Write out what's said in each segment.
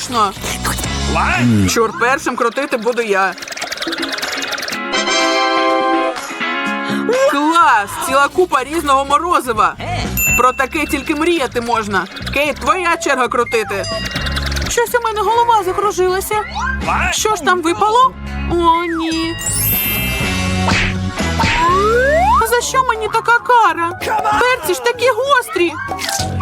точно. Чур, першим крутити буду я. Клас! Ціла купа різного морозива. Про таке тільки мріяти можна. Кейт, твоя черга крутити. Щось у мене голова закружилася. Що ж там випало? О, ні. За що мені така кара? Перці ж такі гострі.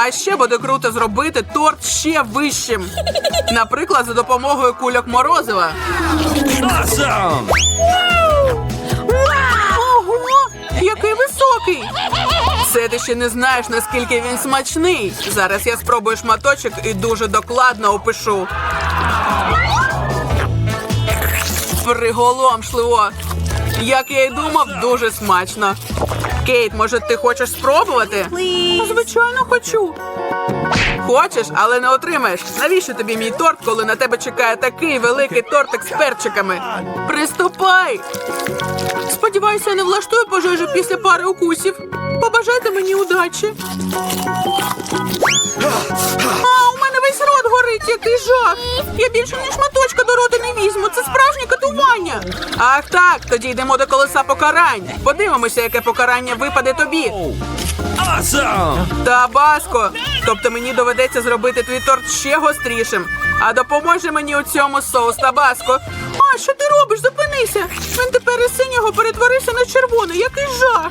А ще буде круто зробити торт ще вищим. Наприклад, за допомогою кульок морозива. Awesome! Ого, який високий! Це ти ще не знаєш, наскільки він смачний. Зараз я спробую шматочок і дуже докладно опишу. Приголомшливо. Як я й думав, дуже смачно. Кейт, може, ти хочеш спробувати? Звичайно, хочу. Хочеш, але не отримаєш. Навіщо тобі мій торт, коли на тебе чекає такий великий тортик з перчиками? Приступай! Сподіваюся, я не влаштую пожежу після пари укусів. Побажайте мені удачі. А, у мене весь рот горить, який жах. Я більше ні шматочка до не візьму. Це справжнє катування. Ах так, тоді йдемо до колеса покарань. Подивимося, яке покарання випаде тобі. Awesome! Табаско. Тобто мені доведеться зробити твій торт ще гострішим. А допоможе мені у цьому соус Табаско. А що ти робиш? Зупинися. Він тепер із синього перетворився на червоний. Який жах.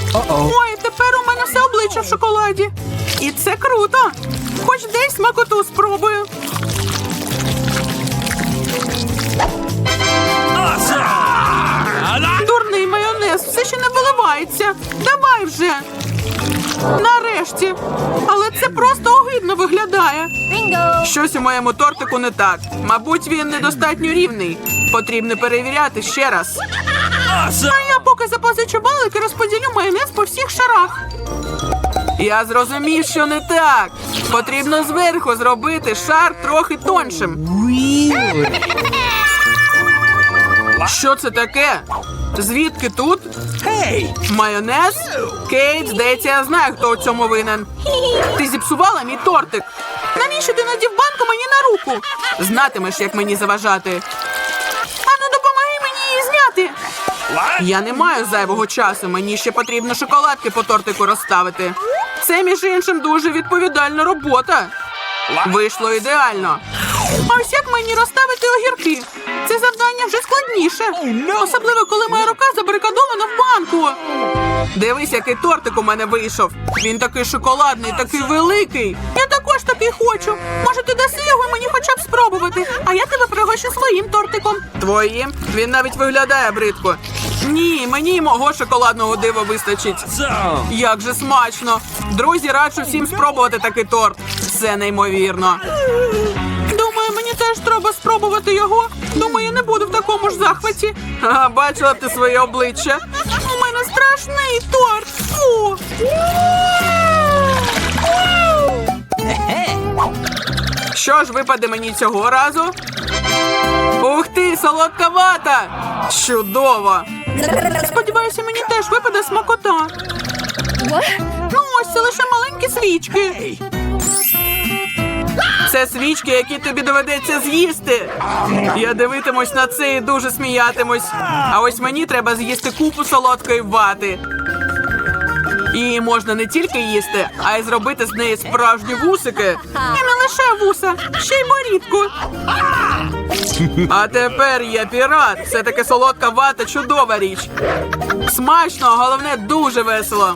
Uh-oh. Ой, тепер у мене все обличчя в шоколаді. І це круто. Хоч десь смакоту спробую. Дурний майонез все ще не виливається. Давай вже. Нарешті. Але це просто огидно виглядає. Щось у моєму тортику не так. Мабуть, він недостатньо рівний. Потрібно перевіряти ще раз. Awesome! А я поки запозичу балик і розподілю майонез по всіх шарах. Я зрозумів, що не так. Потрібно зверху зробити шар трохи тоншим. Що це таке? Звідки тут? Hey! Майонез? Кейт, здається, я знаю, хто у цьому винен. Ти зіпсувала мій тортик. Навіщо ти надів банку мені на руку? Знатимеш, як мені заважати. Я не маю зайвого часу. Мені ще потрібно шоколадки по тортику розставити. Це, між іншим, дуже відповідальна робота. Вийшло ідеально. А ось як мені розставити огірки? Це завдання вже складніше. Особливо, коли моя рука забарикадована в банку. Дивись, який тортик у мене вийшов. Він такий шоколадний, такий великий. Я також такий хочу. Може, ти даси його мені хоча б спробувати, а я тебе пригощу своїм тортиком. Твоїм? Він навіть виглядає бридко. Ні, мені й мого шоколадного дива вистачить. Як же смачно! Друзі, раджу всім спробувати такий торт. Це неймовірно. Думаю, мені теж треба спробувати його. Думаю, я не буду в такому ж захваті. Ага, бачила б ти своє обличчя. У мене страшний торт. Фу. Що ж випаде мені цього разу? Ух ти, солодка вата! Чудово! Сподіваюся, мені теж випаде смакота. Ну, ось це лише маленькі свічки. Це свічки, які тобі доведеться з'їсти. Я дивитимусь на це і дуже сміятимусь. А ось мені треба з'їсти купу солодкої вати. Її можна не тільки їсти, а й зробити з неї справжні вусики. І не лише вуса, ще й борідку. А тепер я пірат. Все таки солодка вата чудова річ. Смачно, головне дуже весело.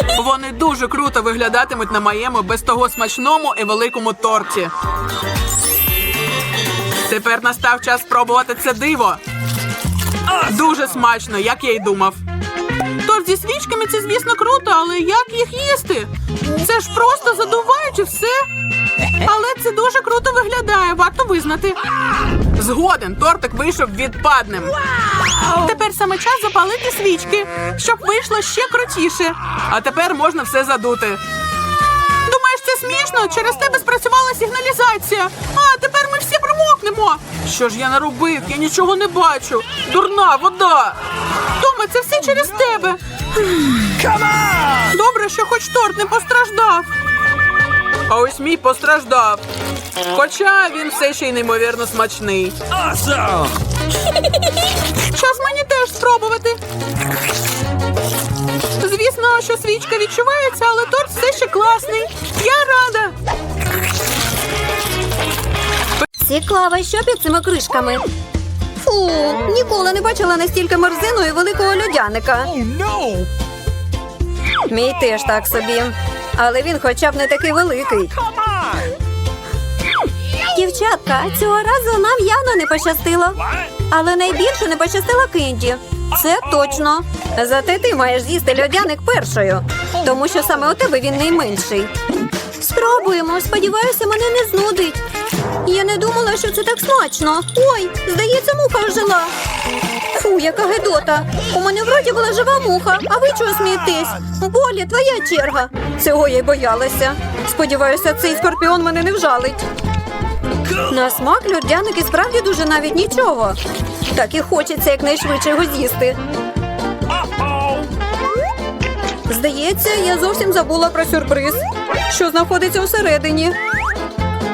Вони дуже круто виглядатимуть на моєму без того смачному і великому торті. Тепер настав час спробувати це диво. Дуже смачно, як я й думав. Торт зі свічками це, звісно, круто, але як їх їсти? Це ж просто задувають і все. Але це дуже круто виглядає, варто визнати. Згоден, тортик вийшов відпадним. Тепер саме час запалити свічки, щоб вийшло ще крутіше. А тепер можна все задути. Думаєш, це смішно? Через тебе спрацювала сигналізація. А тепер ми всі промокнемо. Що ж я наробив? Я нічого не бачу. Дурна вода. Тома, це все через тебе. Come on. Добре, що хоч торт не постраждав. А ось мій постраждав. Хоча він все ще й неймовірно смачний. Awesome. Час мені теж спробувати. Звісно, що свічка відчувається, але торт все ще класний. Я рада. Цікаво, що під цими кришками. Фу, ніколи не бачила настільки мерзину і великого льодяника. Oh no. Мій теж так собі. Але він хоча б не такий великий. Дівчатка, цього разу нам явно не пощастило. Але найбільше не пощастило Кенді. Це точно. Зате ти маєш з'їсти льодяник першою, тому що саме у тебе він найменший. Спробуємо. Сподіваюся, мене не знудить. Я не думала, що це так смачно. Ой, здається, муха ожила. Фу, яка гидота. У мене вроді була жива муха, а ви чого смієтесь? Болі, твоя черга. Цього я й боялася. Сподіваюся, цей скорпіон мене не вжалить. На смак льодяник і справді дуже навіть нічого. Так і хочеться якнайшвидше його з'їсти. Здається, я зовсім забула про сюрприз, що знаходиться всередині.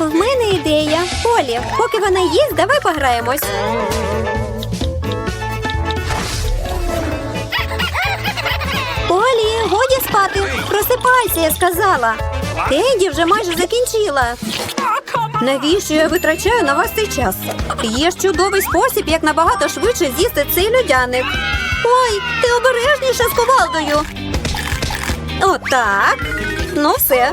В мене ідея. Полі, поки вона їсть, давай пограємось. Полі, годі спати. Просипайся, я сказала. Кенді вже майже закінчила. Навіщо я витрачаю на вас цей час? Є ж чудовий спосіб, як набагато швидше з'їсти цей людяник. Ой, ти обережніше з ковалдою. Отак. Ну все.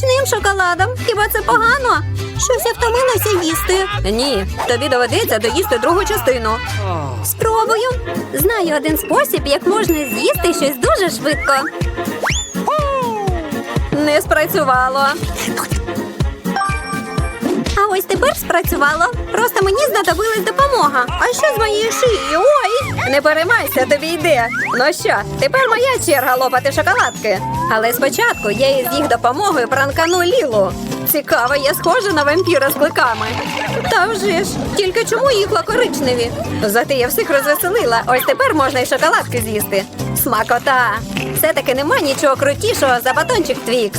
Смачним шоколадом. Хіба це погано? Щось я втомилася їсти. Ні, тобі доведеться доїсти другу частину. Спробую. Знаю один спосіб, як можна з'їсти щось дуже швидко. Не спрацювало. А ось тепер спрацювало. Просто мені знадобилась допомога. А що з моєю шиєю? Ой! Не переймайся, тобі йде. Ну що, тепер моя черга лопати шоколадки. Але спочатку я із їх допомогою пранкану Лілу. Цікаво, я схожа на вампіра з кликами. Та вже ж, тільки чому їх коричневі? Зате я всіх розвеселила. Ось тепер можна й шоколадки з'їсти. Смакота! Все-таки нема нічого крутішого за батончик Твікс.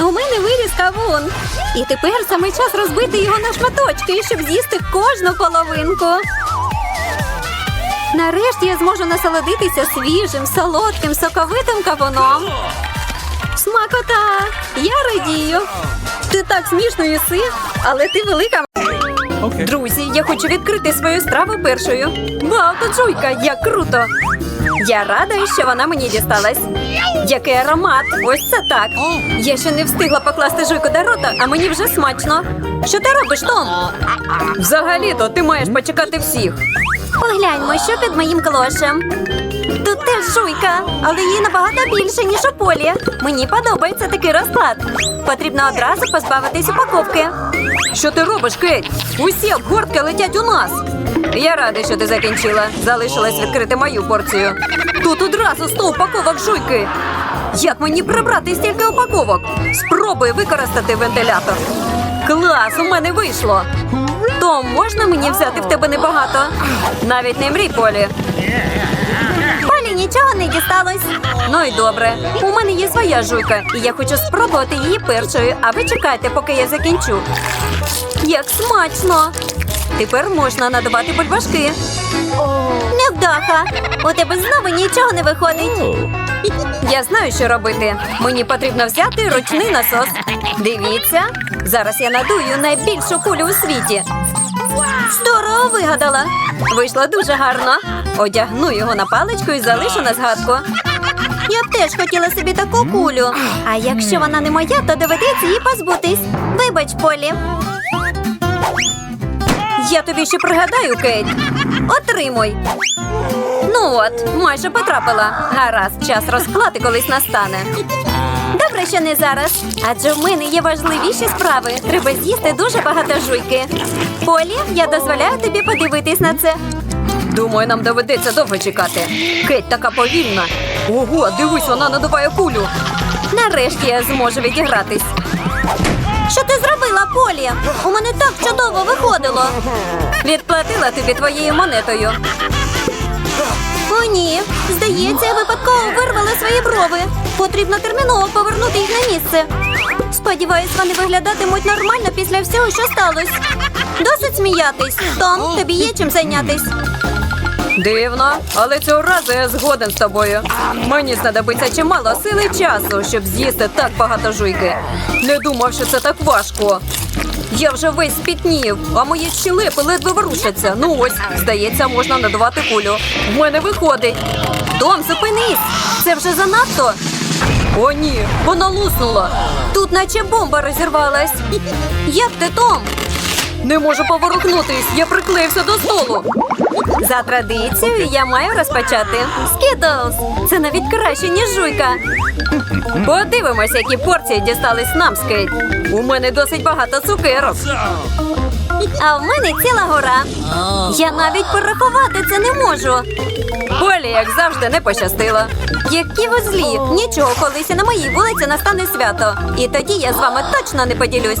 У мене виріс кавун. І тепер саме час розбити його на шматочки, щоб з'їсти кожну половинку. Нарешті я зможу насолодитися свіжим, солодким, соковитим кавуном. Смакота! Я радію. Ти так смішно їси, але ти велика. Друзі, я хочу відкрити свою страву першою. Вау, тут жуйка, як круто! Я рада, що вона мені дісталась. Який аромат! Ось це так. Я ще не встигла покласти жуйку до рота, а мені вже смачно. Що ти робиш, Том? Взагалі-то ти маєш почекати всіх. Погляньмо, що під моїм клошем. Тут теж жуйка, але її набагато більше, ніж у полі. Мені подобається такий розклад. Потрібно одразу позбавитись упаковки. Що ти робиш, Кейт? Усі обгортки летять у нас. Я рада, що ти закінчила. Залишилось відкрити мою порцію. Тут одразу сто упаковок жуйки. Як мені прибрати стільки упаковок? Спробуй використати вентилятор. Клас, у мене вийшло. Том, можна мені взяти в тебе небагато? Навіть не мрій, Полі. Полі нічого не дісталось. Ну і добре. У мене є своя жуйка, і я хочу спробувати її першою, а ви чекайте, поки я закінчу. Як смачно! Тепер можна надавати бульбашки. Невдаха! У тебе знову нічого не виходить. Я знаю, що робити. Мені потрібно взяти ручний насос. Дивіться, зараз я надую найбільшу кулю у світі. Здорово вигадала. Вийшло дуже гарно. Одягну його на паличку і залишу на згадку. Я б теж хотіла собі таку кулю. А якщо вона не моя, то доведеться її позбутись. Вибач, Полі. Я тобі ще пригадаю, Кейт. Отримуй. Ну от, майже потрапила. Гаразд, час розклати колись настане. Добре, що не зараз. Адже в мене є важливіші справи. Треба з'їсти дуже багато жуйки. Полі, я дозволяю тобі подивитись на це. Думаю, нам доведеться довго чекати. Кеть така повільна. Ого, дивись, вона надуває кулю. Нарешті я зможу відігратись. Що ти зробила, Полі? У мене так чудово виходило. Відплатила тобі твоєю монетою. О, ні. Здається, я випадково вирвала свої брови. Потрібно терміново повернути їх на місце. Сподіваюсь, вони виглядатимуть нормально після всього, що сталося. Досить сміятись. Том, тобі є чим зайнятись. Дивно, але цього разу я згоден з тобою. Мені знадобиться чимало сили часу, щоб з'їсти так багато жуйки. Не думав, що це так важко. Я вже весь спітнів, а мої щелепи ледве ворушаться. Ну ось, здається, можна надавати кулю. В мене виходить. Том, зупинись! Це вже занадто. О, ні, вона луснула. Тут наче бомба розірвалась. Як ти, Том? Не можу поворухнутись, я приклеївся до столу. За традицією я маю розпочати. Скітлз! Це навіть краще, ніж жуйка. Подивимося, які порції дістались нам, Скейт. У мене досить багато цукерок. А в мене ціла гора. Я навіть порахувати це не можу. Полі, як завжди, не пощастило. Які ви злі! Нічого, колись на моїй вулиці настане свято. І тоді я з вами точно не поділюсь.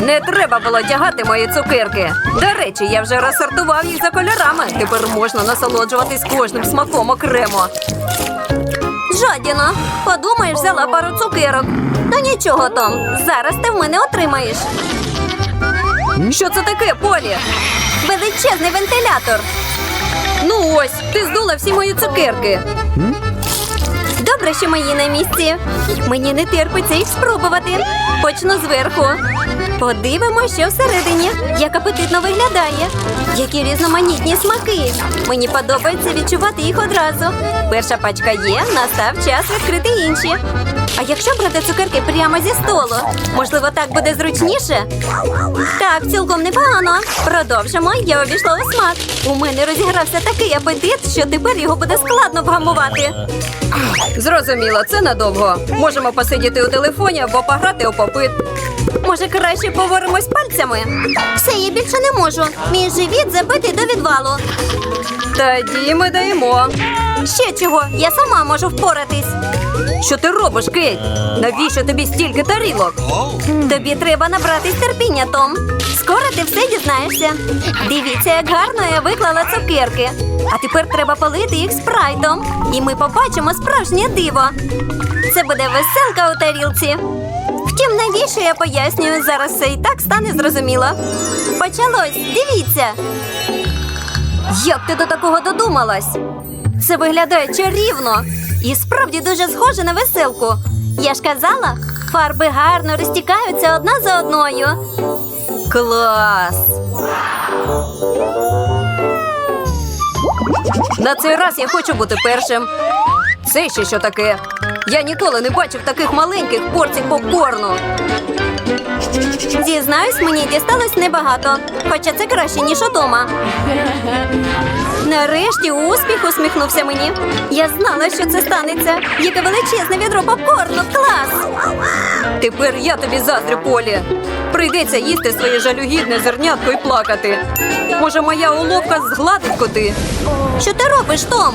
Не треба було тягати мої цукерки. До речі, я вже розсортував їх за кольорами. Тепер можна насолоджуватись кожним смаком окремо. Жадіна, подумаєш, взяла пару цукерок. Ну нічого, Том, зараз ти в мене отримаєш. Що це таке, Полі? Величезний вентилятор. Ну ось, ти здула всі мої цукерки. Добре, що мої на місці. Мені не терпиться їх спробувати. Почну зверху. Подивимося, що всередині. Як апетитно виглядає. Які різноманітні смаки. Мені подобається відчувати їх одразу. Перша пачка є, настав час відкрити інші. А якщо брати цукерки прямо зі столу, можливо, так буде зручніше? Так, цілком непогано. Продовжимо. Я обійшла у смак. У мене розігрався такий апетит, що тепер його буде складно вгамувати. Зрозуміло, це надовго. Можемо посидіти у телефоні або пограти у попит. Може, краще поворимось пальцями? Все, я більше не можу. Мій живіт забитий до відвалу. Тоді ми даємо. Ще чого? Я сама можу впоратись. Що ти робиш, Кейт? Навіщо тобі стільки тарілок? Тобі треба набратись терпіння, Том. Скоро ти все дізнаєшся. Дивіться, як гарно я виклала цукерки. А тепер треба полити їх спрайтом. І ми побачимо справжнє диво. Це буде веселка у тарілці. Втім, навіщо я пояснюю, зараз все і так стане зрозуміло. Почалось, дивіться. Як ти до такого додумалась? Це виглядає чарівно і справді дуже схоже на веселку. Я ж казала, фарби гарно розтікаються одна за одною. Клас! На цей раз я хочу бути першим. Це ще що таке? Я ніколи не бачив таких маленьких порцій попкорну. Зізнаюсь, мені дісталось небагато, хоча це краще, ніж удома. Нарешті успіх усміхнувся мені. Я знала, що це станеться. Яке величезне відро попкорну. Клас! Тепер я тобі заздрю, Полі. Прийдеться їсти своє жалюгідне зернятко і плакати. Може, моя уловка згладить коти. Що ти робиш, Том?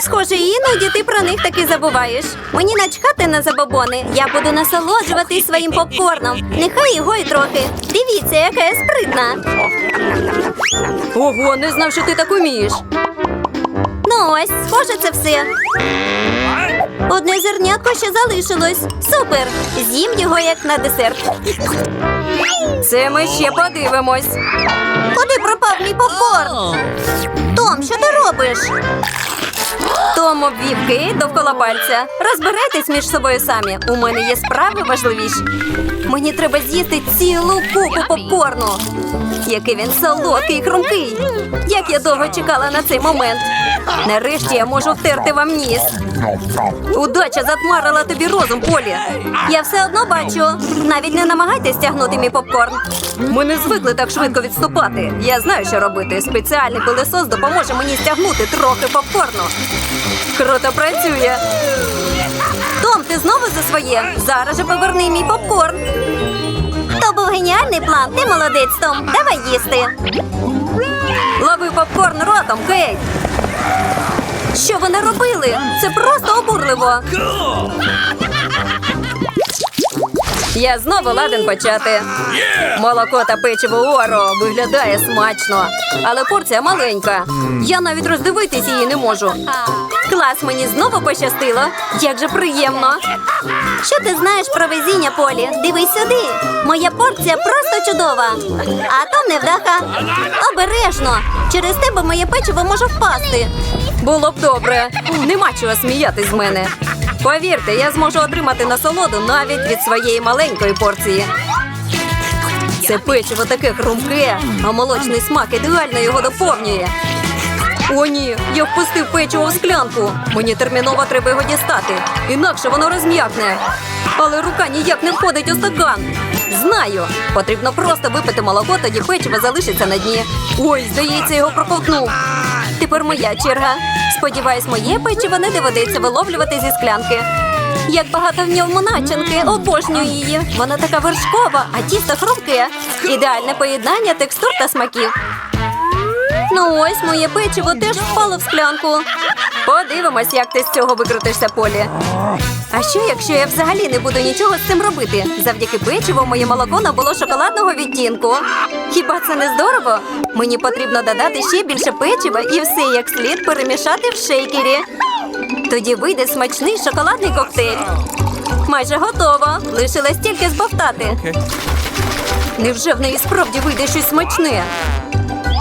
Схоже, іноді ти про них таки забуваєш. Мені начхати на забобони. Я буду насолоджуватись своїм попкорном. Нехай його і трохи. Дивіться, яка я спритна. Ого, не знав, що ти так умієш. Ну ось, схоже, це все. Одне зернятко ще залишилось. Супер! З'їм його як на десерт. Це ми ще подивимось. Куди пропав мій попкорн? Том, що ти робиш? Том вівки довкола пальця. Розбирайтесь між собою самі. У мене є справи важливіші. Мені треба з'їсти цілу купу попкорну. Який він солодкий і хрумкий. Як я довго чекала на цей момент. Нарешті я можу втерти вам ніс. Удача затмарила тобі розум, Полі. Я все одно бачу. Навіть не намагайтесь тягнути мій попкорн. Ми не звикли так швидко відступати. Я знаю, що робити. Спеціальний пилесос допоможе мені стягнути трохи попкорну. Круто працює. Ти знову за своє. Зараз же поверни мій попкорн. То був геніальний план. Ти молодець, Том. Давай їсти. Лови попкорн ротом, Кейт. Що вони робили? Це просто обурливо. Я знову ладен почати. Молоко та печиво Оро виглядає смачно, але порція маленька. Я навіть роздивитись її не можу. Клас, мені знову пощастило. Як же приємно. Що ти знаєш про везіння, Полі? Дивись сюди. Моя порція просто чудова. А то невдаха. Обережно. Через тебе моє печиво може впасти. Було б добре. Нема чого сміятись з мене. Повірте, я зможу отримати насолоду навіть від своєї маленької порції. Це печиво таке хрумке, а молочний смак ідеально його доповнює. О, ні, я впустив печиво в склянку. Мені терміново треба його дістати, інакше воно розм'якне. Але рука ніяк не входить у стакан. Знаю, потрібно просто випити молоко, тоді печиво залишиться на дні. Ой, здається, його проковтнув. Тепер моя черга. Сподіваюсь, моє печиво не доведеться виловлювати зі склянки. Як багато в ньому начинки, обожнюю її. Вона така вершкова, а тісто хрумке. Ідеальне поєднання текстур та смаків. Ну ось моє печиво теж впало в склянку. Подивимось, як ти з цього викрутишся, Полі. А що, якщо я взагалі не буду нічого з цим робити? Завдяки печиву моє молоко набуло шоколадного відтінку. Хіба це не здорово? Мені потрібно додати ще більше печива і все як слід перемішати в шейкері. Тоді вийде смачний шоколадний коктейль. Майже готово. Лишилось тільки збовтати. Невже в неї справді вийде щось смачне?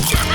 Куколка.